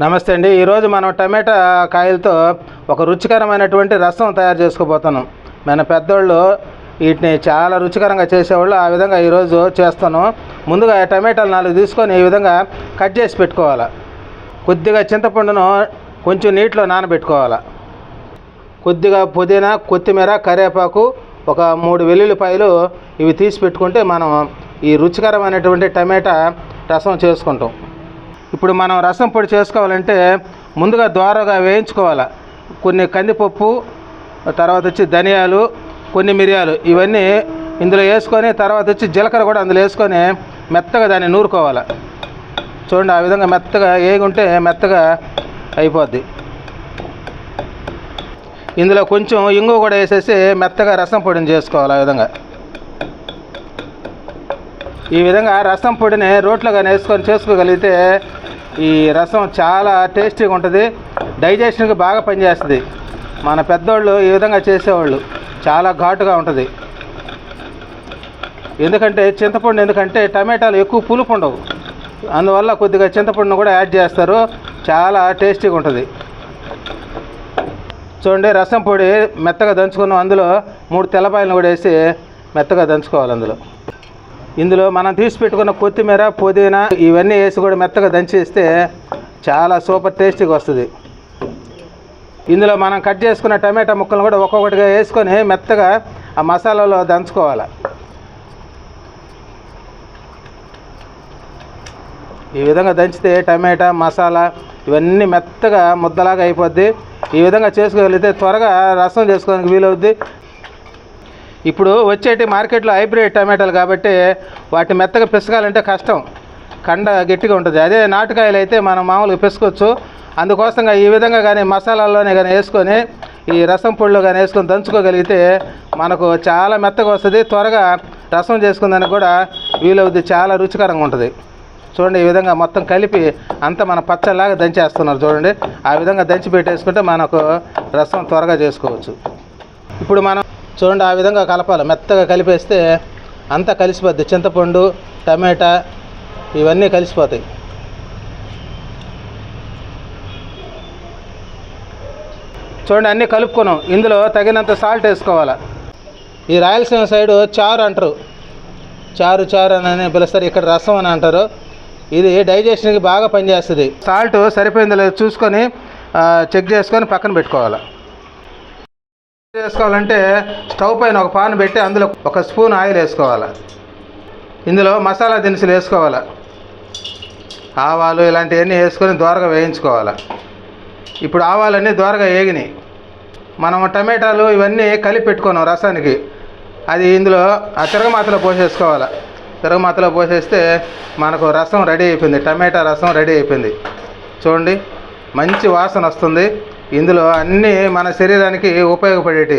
నమస్తే అండి. ఈరోజు మనం టమాటా కాయలతో ఒక రుచికరమైనటువంటి రసం తయారు చేసుకోబోతున్నాం. మన పెద్దోళ్ళు వీటిని చాలా రుచికరంగా చేసేవాళ్ళు. ఆ విధంగా ఈరోజు చేస్తాను ముందుగా టమాటాలు నాలుగు తీసుకొని ఈ విధంగా కట్ చేసి పెట్టుకోవాలి. కొద్దిగా చింతపండును కొంచెం నీటిలో నానబెట్టుకోవాలి. కొద్దిగా పుదీనా కొత్తిమీర కరివేపాకు ఒక మూడు వెల్లుల్లిపాయలు ఇవి తీసి పెట్టుకుంటే మనం ఈ రుచికరమైనటువంటి టమాటా రసం చేసుకుంటాం. ఇప్పుడు మనం రసం పొడి చేసుకోవాలంటే ముందుగా ద్వారాగా వేయించుకోవాలి. కొన్ని కందిపప్పు తర్వాత వచ్చి ధనియాలు కొన్ని మిరియాలు ఇవన్నీ ఇందులో వేసుకొని తర్వాత వచ్చి జీలకర్ర కూడా అందులో వేసుకొని మెత్తగా దాన్ని నూరుకోవాలి. చూడండి ఆ విధంగా మెత్తగా ఏగుంటే మెత్తగా అయిపోద్ది. ఇందులో కొంచెం ఇంగు కూడా వేసేసి మెత్తగా రసం పొడిని చేసుకోవాలి ఆ విధంగా. ఈ విధంగా రసం పొడిని రోట్లో కానీ వేసుకొని చేసుకోగలిగితే ఈ రసం చాలా టేస్టీగా ఉంటుంది. డైజెషన్కి బాగా పనిచేస్తుంది. మన పెద్దోళ్ళు ఈ విధంగా చేసేవాళ్ళు. చాలా ఘాటుగా ఉంటుంది. ఎందుకంటే చింతపండు ఎందుకంటే టమాటాలు ఎక్కువ పులుపు ఉండవు. అందువల్ల కొద్దిగా చింతపండును కూడా యాడ్ చేస్తారు. చాలా టేస్టీగా ఉంటుంది. చూడండి రసం పొడి మెత్తగా దంచుకున్నాం. అందులో మూడు తెల్లపాయలను కూడా వేసి మెత్తగా దంచుకోవాలి అందులో. ఇందులో మనం తీసి పెట్టుకున్న కొత్తిమీర పుదీనా ఇవన్నీ వేసి కూడా మెత్తగా దంచేస్తే చాలా సూపర్ టేస్టీగా వస్తుంది. ఇందులో మనం కట్ చేసుకున్న టమాటా ముక్కలను కూడా ఒక్కొక్కటిగా వేసుకొని మెత్తగా ఆ మసాలాలో దంచుకోవాలి. ఈ విధంగా దంచితే టమాటా మసాలా ఇవన్నీ మెత్తగా ముద్దలాగా అయిపోద్ది. ఈ విధంగా చేసుకోగలిగితే త్వరగా రసం చేసుకోవడానికి వీలవుద్ది. ఇప్పుడు వచ్చేటి మార్కెట్లో హైబ్రిడ్ టమాటాలు కాబట్టి వాటి మెత్తగా పిసకాలంటే కష్టం. కండ గట్టిగా ఉంటుంది. అదే నాటుకాయలు అయితే మనం మామూలుగా పిసుకోవచ్చు అందుకోసంగా ఈ విధంగా కానీ మసాలాల్లోనే కానీ వేసుకొని ఈ రసం పొడిలో కానీ వేసుకొని దంచుకోగలిగితే మనకు చాలా మెత్తగా వస్తుంది. త్వరగా రసం చేసుకుందానికి కూడా వీలవుద్ది. చాలా రుచికరంగా ఉంటుంది. చూడండి ఈ విధంగా మొత్తం కలిపి అంతా మన పచ్చలాగా దంచేస్తున్నారు చూడండి. ఆ విధంగా దంచి పెట్టేసుకుంటే మనకు రసం త్వరగా చేసుకోవచ్చు. ఇప్పుడు మనం చూడండి ఆ విధంగా కలపాలి. మెత్తగా కలిపేస్తే అంతా కలిసిపోద్ది. చింతపండు టమాటా ఇవన్నీ కలిసిపోతాయి. చూడండి అన్నీ కలుపుకున్నాం. ఇందులో తగినంత సాల్ట్ వేసుకోవాలి. ఈ రాయలసీమ సైడు చారు అంటారు. చారు చారు అని పిలుస్తారు. ఇక్కడ రసం అని అంటారు. ఇది డైజెషన్కి బాగా పనిచేస్తుంది. సాల్ట్ సరిపోయిందో లేదో చూసుకొని చెక్ చేసుకొని పక్కన పెట్టుకోవాలి. చేసుకోవాలంటే స్టవ్ పైన ఒక పాన్ పెట్టి అందులో ఒక స్పూన్ ఆయిల్ వేసుకోవాలి? ఇందులో మసాలా దినుసులు వేసుకోవాలి? ఆవాలు ఇలాంటివన్నీ వేసుకొని దోరగా వేయించుకోవాలి? ఇప్పుడు ఆవాలన్నీ దోరగా వేగినాయి. మనం టమాటాలు ఇవన్నీ కలిపి పెట్టుకున్నాం రసానికి. అది ఇందులో ఆ తిరగమాతలో పోసేసుకోవాలి? తిరగమాతలో పోసేస్తే మనకు రసం రెడీ అయిపోయింది. టమాటా రసం రెడీ అయిపోయింది. చూడండి మంచి వాసన వస్తుంది. ఇందులో అన్నీ మన శరీరానికి ఉపయోగపడేటి.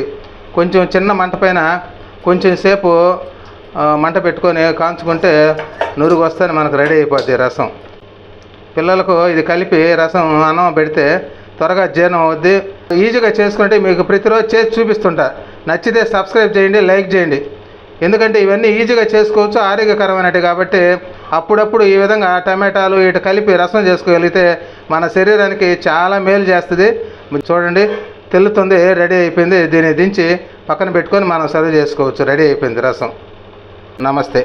కొంచెం చిన్న మంట పైన కొంచెం సేపు మంట పెట్టుకొని కాంచుకుంటే నురుగు వస్తేనే మనకు రెడీ అయిపోద్ది రసం. పిల్లలకు ఇది కలిపి రసం అన్నం పెడితే త్వరగా జీర్ణం అవుద్ది. ఈజీగా చేసుకుంటే మీకు ప్రతిరోజు చేసి చూపిస్తుంటా. నచ్చితే సబ్స్క్రైబ్ చేయండి లైక్ చేయండి. ఎందుకంటే ఇవన్నీ ఈజీగా చేసుకోవచ్చు ఆరోగ్యకరమైనవి కాబట్టి అప్పుడప్పుడు ఈ విధంగా టమాటాలు ఇటు కలిపి రసం చేసుకోగలిగితే మన శరీరానికి చాలా మేలు చేస్తుంది. మీరు చూడండి తెల్లుతుంది రెడీ అయిపోయింది. దీన్ని దించి పక్కన పెట్టుకొని మనం సర్వ్ చేసుకోవచ్చు. రెడీ అయిపోయింది రసం. నమస్తే.